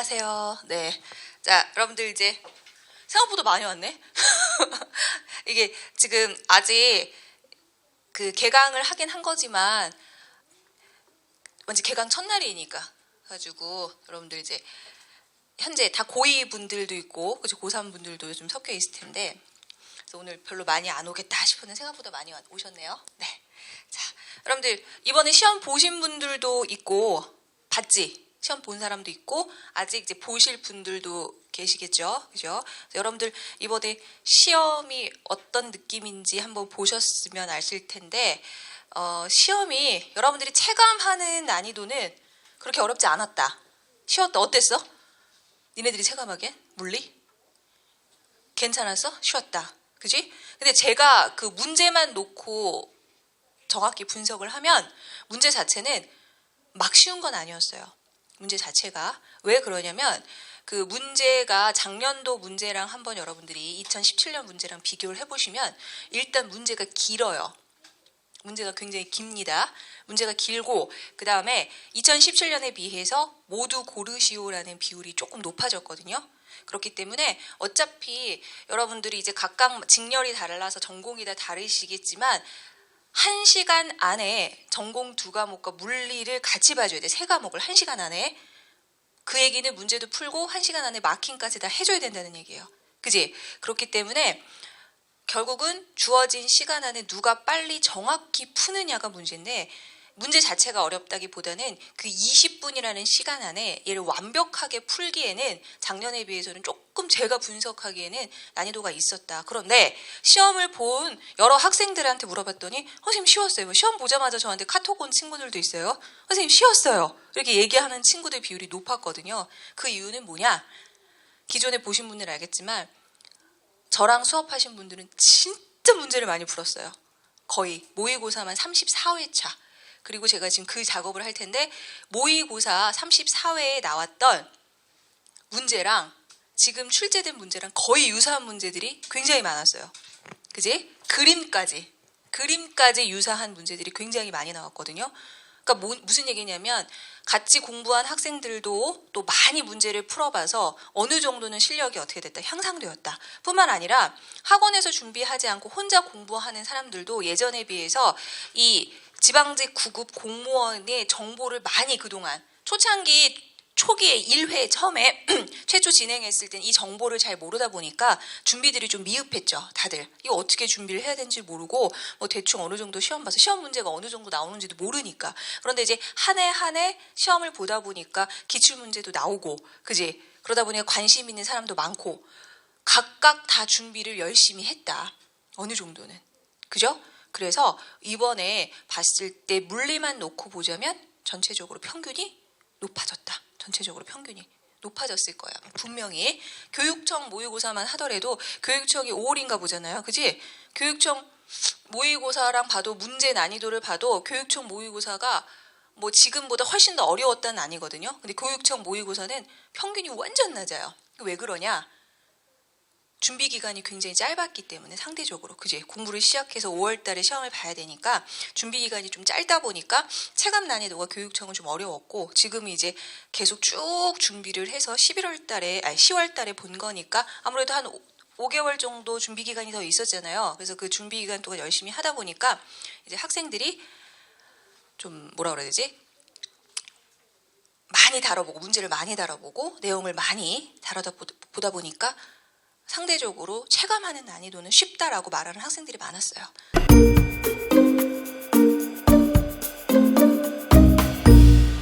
안녕하세요. 네. 자, 여러분들 이제 생각보다 많이 왔네. 이게 지금 아직 그 개강을 하긴 한 거지만 먼저 개강 첫날이니까 가지고 여러분들 이제 현재 다 고2 분들도 있고 그죠 고3 분들도 좀 섞여 있을 텐데 그래서 오늘 별로 많이 안 오겠다 싶은데 생각보다 많이 와- 오셨네요. 네. 자, 여러분들 이번에 시험 보신 분들도 있고 봤지? 시험 본 사람도 있고 아직 이제 보실 분들도 계시겠죠. 그죠? 여러분들 이번에 시험이 어떤 느낌인지 한번 보셨으면 아실 텐데 어, 시험이 여러분들이 체감하는 난이도는 그렇게 어렵지 않았다. 쉬웠다. 어땠어? 니네들이 체감하기엔 물리? 괜찮았어? 쉬웠다. 그지? 근데 제가 그 문제만 놓고 정확히 분석을 하면 문제 자체는 막 쉬운 건 아니었어요. 문제 자체가 왜 그러냐면 그 문제가 작년도 문제랑 한번 여러분들이 2017년 문제랑 비교를 해보시면 일단 문제가 길어요. 문제가 굉장히 깁니다. 문제가 길고 그 다음에 2017년에 비해서 모두 고르시오라는 비율이 조금 높아졌거든요. 그렇기 때문에 어차피 여러분들이 이제 각각 직렬이 달라서 전공이 다 다르시겠지만 한 시간 안에 전공 두 과목과 물리를 같이 봐줘야 돼. 세 과목을 한 시간 안에. 그 얘기는 문제도 풀고 한 시간 안에 마킹까지 다 해줘야 된다는 얘기예요. 그지? 그렇기 때문에 결국은 주어진 시간 안에 누가 빨리 정확히 푸느냐가 문제인데 문제 자체가 어렵다기보다는 그 20분이라는 시간 안에 얘를 완벽하게 풀기에는 작년에 비해서는 조금 제가 분석하기에는 난이도가 있었다. 그런데 시험을 본 여러 학생들한테 물어봤더니 어, 선생님 쉬웠어요. 뭐 시험 보자마자 저한테 카톡 온 친구들도 있어요. 선생님 쉬웠어요. 이렇게 얘기하는 친구들 비율이 높았거든요. 그 이유는 뭐냐? 기존에 보신 분들 알겠지만 저랑 수업하신 분들은 진짜 문제를 많이 풀었어요. 거의 모의고사만 34회차. 그리고 제가 지금 그 작업을 할 텐데 모의고사 34회에 나왔던 문제랑 지금 출제된 문제랑 거의 유사한 문제들이 굉장히 많았어요. 그지? 그림까지. 그림까지 유사한 문제들이 굉장히 많이 나왔거든요. 그러니까 뭐- 무슨 얘기냐면 같이 공부한 학생들도 또 많이 문제를 풀어봐서 어느 정도는 실력이 어떻게 됐다 향상되었다. 뿐만 아니라 학원에서 준비하지 않고 혼자 공부하는 사람들도 예전에 비해서 이 지방직 9급 공무원의 정보를 많이 그동안 초창기 초기에 1회 처음에 최초 진행했을 땐 이 정보를 잘 모르다 보니까 준비들이 좀 미흡했죠. 다들 이거 어떻게 준비를 해야 되는지 모르고 뭐 대충 어느 정도 시험 봐서 시험 문제가 어느 정도 나오는지도 모르니까 그런데 이제 한 해 한 해 시험을 보다 보니까 기출 문제도 나오고 그지 그러다 보니까 관심 있는 사람도 많고 각각 다 준비를 열심히 했다. 어느 정도는 그죠? 그래서 이번에 봤을 때 물리만 놓고 보자면 전체적으로 평균이 높아졌다. 전체적으로 평균이 높아졌을 거야. 분명히 교육청 모의고사만 하더라도 교육청이 5월인가 보잖아요. 그지? 교육청 모의고사랑 봐도 문제 난이도를 봐도 교육청 모의고사가 뭐 지금보다 훨씬 더 어려웠다는 아니거든요. 근데 교육청 모의고사는 평균이 완전 낮아요. 왜 그러냐? 준비 기간이 굉장히 짧았기 때문에 상대적으로 그지 공부를 시작해서 5월 달에 시험을 봐야 되니까 준비 기간이 좀 짧다 보니까 체감 난이도가 교육청은 좀 어려웠고 지금 이제 계속 쭉 준비를 해서 11월 달에 아니 10월 달에 본 거니까 아무래도 한 5개월 정도 준비 기간이 더 있었잖아요. 그래서 그 준비 기간 동안 열심히 하다 보니까 이제 학생들이 좀 뭐라 그래야 되지? 많이 다뤄보고 문제를 많이 다뤄보고 내용을 많이 다루다 보- 보다 보니까 상대적으로 체감하는 난이도는 쉽다라고 말하는 학생들이 많았어요.